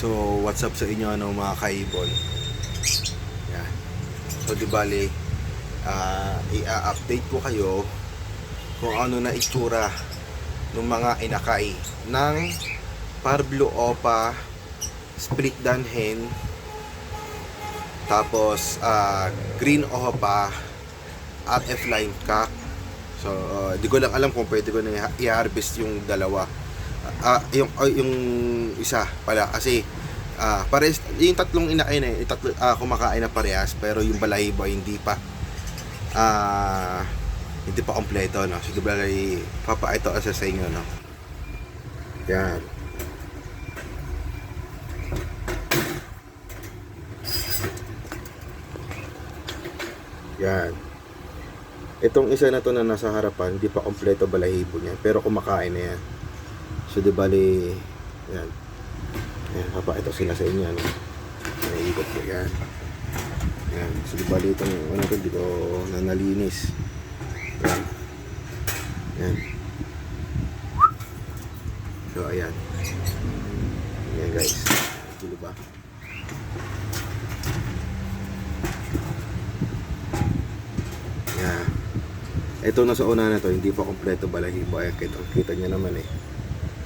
So, what's up sa inyo ano mga kaibon? Yan. So, di bali, ah, i-update ko kayo kung ano na itsura ng mga inakay ng Parblo Opa Split Dan Hen tapos ah, Green Opa at F-Line Cock So, uh, di ko lang alam kung pwede ko na i-harvest yung dalawa. Ah, yung ah, yung isa pala kasi ah pares yung tatlong inakain yung tatlo ah, kumakain na parehas pero yung balahibo ay hindi pa ah hindi pa kompleto no. So, di ba ay papa ito asa sa inyo no. Yan. Yan. Itong isa na to na nasa harapan, hindi pa kompleto balahibo niya, pero kumakain na yan. So, di bali, yan. Yan, papa, ito sila sa inyo, ano. Naiikot ko, yan. Yan, so di bali itong, ano to, dito na nalinis. Yan. Yan. So, ayan. Yan, guys. Dulo ba? Yan. Ito na sa una na to, hindi pa kompleto balahibo. Ayan, kita, kita nyo naman eh.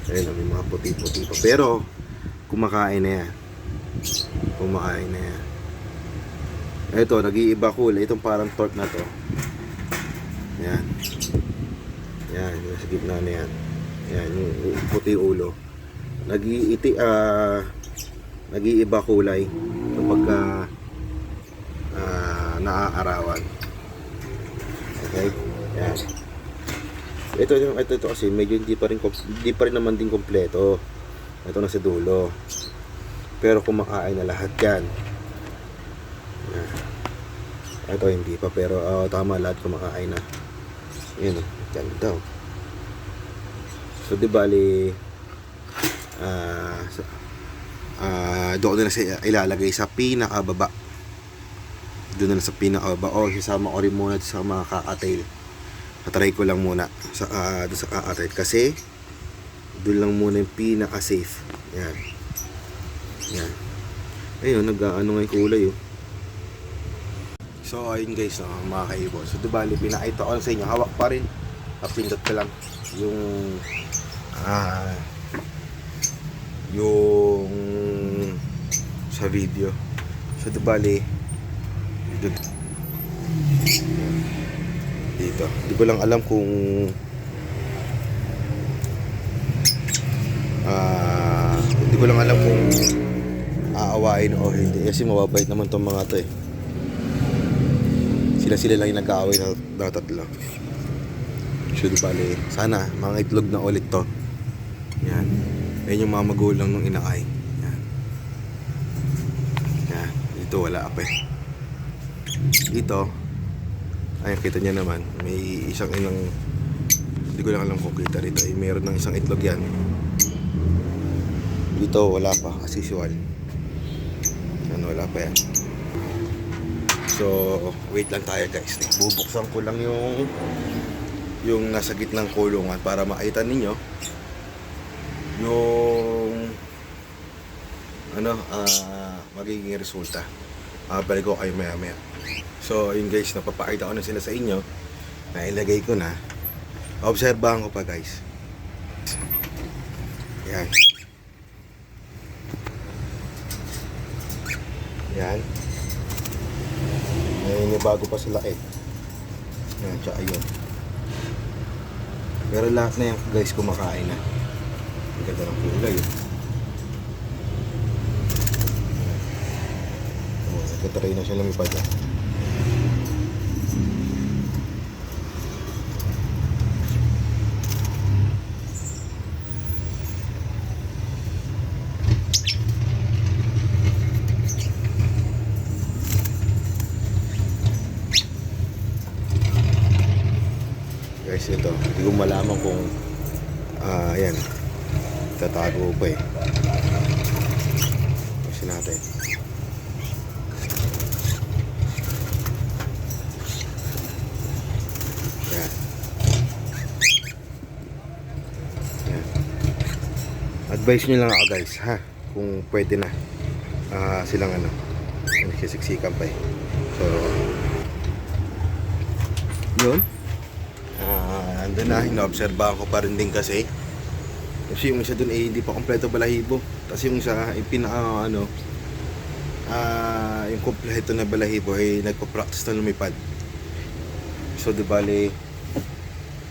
Ayun, may mga puti-puti pa. Pero, kumakain na yan. Kumakain na yan. Ito, nag-iiba kulay. Itong parang torque na to. Yan. Yan, yung sa gitna na yan. Yan, yung puti ulo. Nag-iiti, ah, nag-iiba kulay kapag ah, ah, naaarawan. Okay? Yan. Ito yung ito, ito kasi medyo hindi pa rin hindi pa rin naman din kompleto. Ito na sa dulo. Pero kumakain na lahat 'yan. Ito hindi pa pero ah, tama lahat kumakain na. Yan oh, ganda. oh. So di bali ah sa- ah doon na sa ilalagay sa pinakababa. Doon na sa pinakababa. O, sasama ko rin muna sa mga kakatail. Patry ko lang muna sa uh, doon sa kakatail kasi doon lang muna yung pinaka safe. Yan. Yan. Ayun, nag-ano nga yung kulay oh. So, ayun guys, no, mga kaibo. So, di bali, pinakita ko sa inyo. Hawak pa rin. Kapindot ko lang yung ah yung sa video. So, di bali, dito. Dito. Di ko lang alam kung ah hindi ko lang alam kung aawain o hindi. Kasi mababait naman tong mga to eh. Sila sila lang yung nag-aaway na, na tatlo. Di bali sana mga itlog na ulit to. Yan. Yan yung mga magulang nung inakay yan. Yan. Dito wala pa eh. Dito ay kita niya naman. May isang inang hindi ko lang alam kung kita rito eh, meron ng isang itlog yan. Dito wala pa as usual. Ano wala pa yan. So wait lang tayo guys. Bubuksan ko lang yung yung nasa gitnang kulungan para makita ninyo yung ano ah magiging resulta ah balik ko kayo maya maya so yun guys napapakita ko na sila sa inyo na ilagay ko na obserbahan ko pa guys yan Yan. Ngayon bago pa sa laki. Yan, tsaka yun. Pero lahat na yan guys kumakain na. Ang ganda ng kulay. oh. Oh, nagtatry na siya lumipad. ah. guys ito hindi ko malaman kung ah yan tatago pa eh kasi natin yan yan advice nyo lang ako guys ha? Kung pwede na ah, silang ano nagsisiksikan pa eh. So yun. Ah andun na inoobserbahan ko pa rin din kasi. Kasi yung isa dun eh hindi pa kompleto balahibo. Tapos yung isa yung pinaka ano ah yung kompleto na balahibo ay nagpa-practice na lumipad. So di bale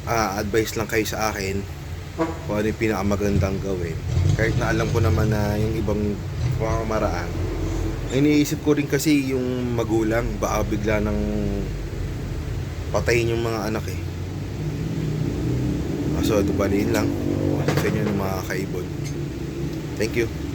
ah advice lang kayo sa akin kung ano yung pinakamagandang gawin. Kahit na alam ko naman na yung ibang pamamaraan iniisip ko rin kasi yung magulang baka bigla ng patayin yung mga anak eh. So di bale yun lang. Sa inyo ng mga kaibon. Thank you